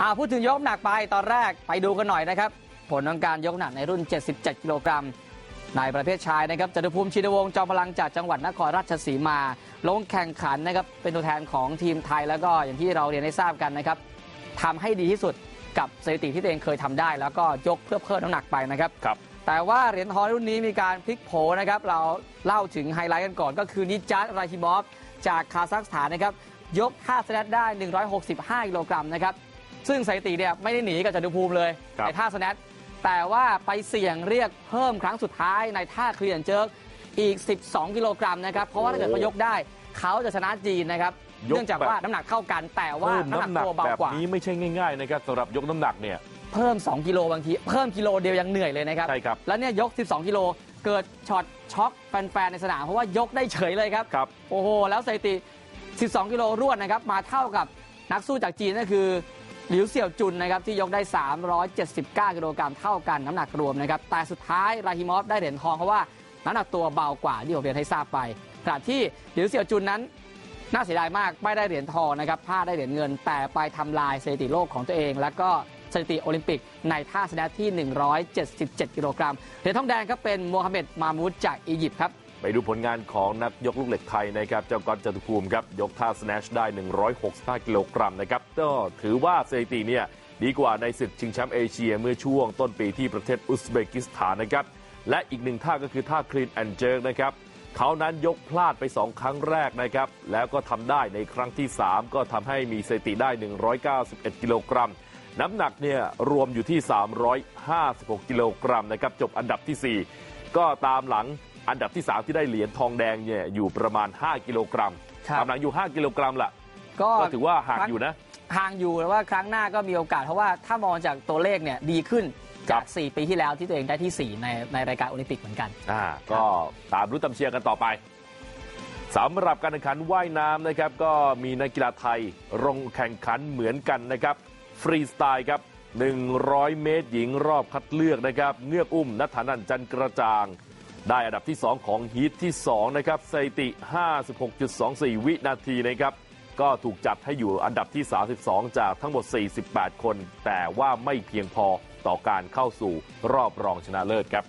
อ่าพูดถึงยกน้ำหนักไปตอนแรกไปดูกันหน่อยนะครับ ผลของการยกน้ำหนักในรุ่น 77 กิโลกรัมในประเภทชายนะครับจตุภูมิชินวงศ์จอมพลังจากจังหวัดนครราชสีมา ลงแข่งขันนะครับเป็นตัวแทนของทีมไทยแล้วก็อย่างที่เราเรียนให้ทราบกันนะครับทำให้ดีที่สุดกับสถิติที่ตัวเองเคยทำได้ แล้วก็ยกเพื่อเพิ่มน้ำหนักไปนะครับครับแต่ว่าเหรียญทองรุ่นนี้มีการพลิกโผนะครับเราเล่าถึงไฮไลท์กันก่อน ก็คือนิจัตราฮิมอฟจากคาซัคสถานนะครับยกท่าสแนตได้ 165กิโลกรัมนะครับ ซึ่งสถิติเนี่ยไม่ได้หนีกับจันทุภูมิเลยครับในท่าสแนตแต่ว่าไปเสี่ยงเรียกเพิ่มครั้งสุดท้ายในท่าเคลียร์เจิร์กอีก 12 กิโลกรัมนะครับ เพราะว่าถ้าเกิดเขายกได้ เขาจะชนะจีนนะครับยกเนื่องจากว่าน้ำหนักเท่ากันแต่ว่าเพิ่มน้ำหนักน้ำหนักตัวเบาแบบกว่านี้ไม่ใช่ง่ายๆนะครับสำหรับยกน้ำหนักเนี่ยเพิ่ม 2 กิโลบางที เพิ่มกิโลเดียวยังเหนื่อยเลยนะครับใช่ครับแล้วเนี่ยยก 12 กิโลเกิดช็อตช็อกแฟนๆในสนามเพราะว่ายกได้เฉยเลยครับครับโอ้โหแล้วสถิติ 12 กิโลรวดนะครับมาเท่ากับนักสู้จากจีนก็คือ หลิวเสี่ยวจุนนะครับที่ยกได้ 379 กิโลกรัมเท่ากันน้ำหนักรวมนะครับแต่สุดท้ายราฮิมอฟได้เหรียญทองเพราะว่าน้ำหนักตัวเบากว่าที่ผมเรียนให้ทราบไปขณะที่หลิวเสี่ยวจุนนั้นน่าเสียดายมากไม่ได้เหรียญทองนะครับพลาดได้เหรียญเงิน แต่ไปทำลายสถิติโลกของตัวเอง แล้วก็สถิติโอลิมปิกในท่าสแนตที่ 177 กิโลกรัมเหรียญทองแดงครับเป็นโมฮัมเหม็ดมามูดจากอียิปต์ครับ ไปดูผลงานของนักยกลูกเหล็กไทยนะครับ เจ้าก๊อตจตุภูมิครับ ยกท่าสแนชได้ 165 กิโลกรัมนะครับ ก็ถือว่าสถิติเนี่ยดีกว่าในศึกชิงแชมป์เอเชียเมื่อช่วงต้นปีที่ประเทศอุซเบกิสถานนะครับ และอีกหนึ่งท่าก็คือท่าคลีนแอนเจิร์นะครับเขานั้นยกพลาดไป 2 ครั้งแรกนะครับ แล้วก็ทำได้ในครั้งที่ 3 ก็ทำให้มีสถิติได้ 191 กิโลกรัม น้ำหนักเนี่ยรวมอยู่ที่ 356 กิโลกรัมนะครับ จบอันดับทีสี่4 ก็ตามหลัง อันดับที่ 3 ที่ได้เหรียญทองแดงเนี่ยอยู่ประมาณ 5 กิโลกรัมครับตามหลังอยู่ 5 กิโลกรัมละก็ก็ถือว่าห่างอยู่นะ ห่างอยู่แต่ว่าครั้งหน้าก็มีโอกาสเพราะว่าถ้ามองจากตัวเลขเนี่ยดีขึ้นครัจากบ4ปีที่แล้วที่ตัวเองได้ที่ 4 ในในรายการโอลิมปิกเหมือนกันอ่าก็ตามรู้ตามเชียร์กันต่อไปสำหรับการแข่งขันว่ายน้ำนะครับ ก็มีนักกีฬาไทยลงแข่งขันเหมือนกันนะครับ ฟรีสไตล์ครับ 100 เมตรหญิงรอบคัดเลือกนะครับ เงือกอุ้มนัทธานันท์จันกระจ่าง ได้อันดับที่ 2 ของฮีทที่2นะครับสถิติ 56.24 วินาทีนะครับก็ถูกจัดให้อยู่อันดับที่ 32 จากทั้งหมด 48 คน แต่ว่าไม่เพียงพอต่อการเข้าสู่รอบรองชนะเลิศครับ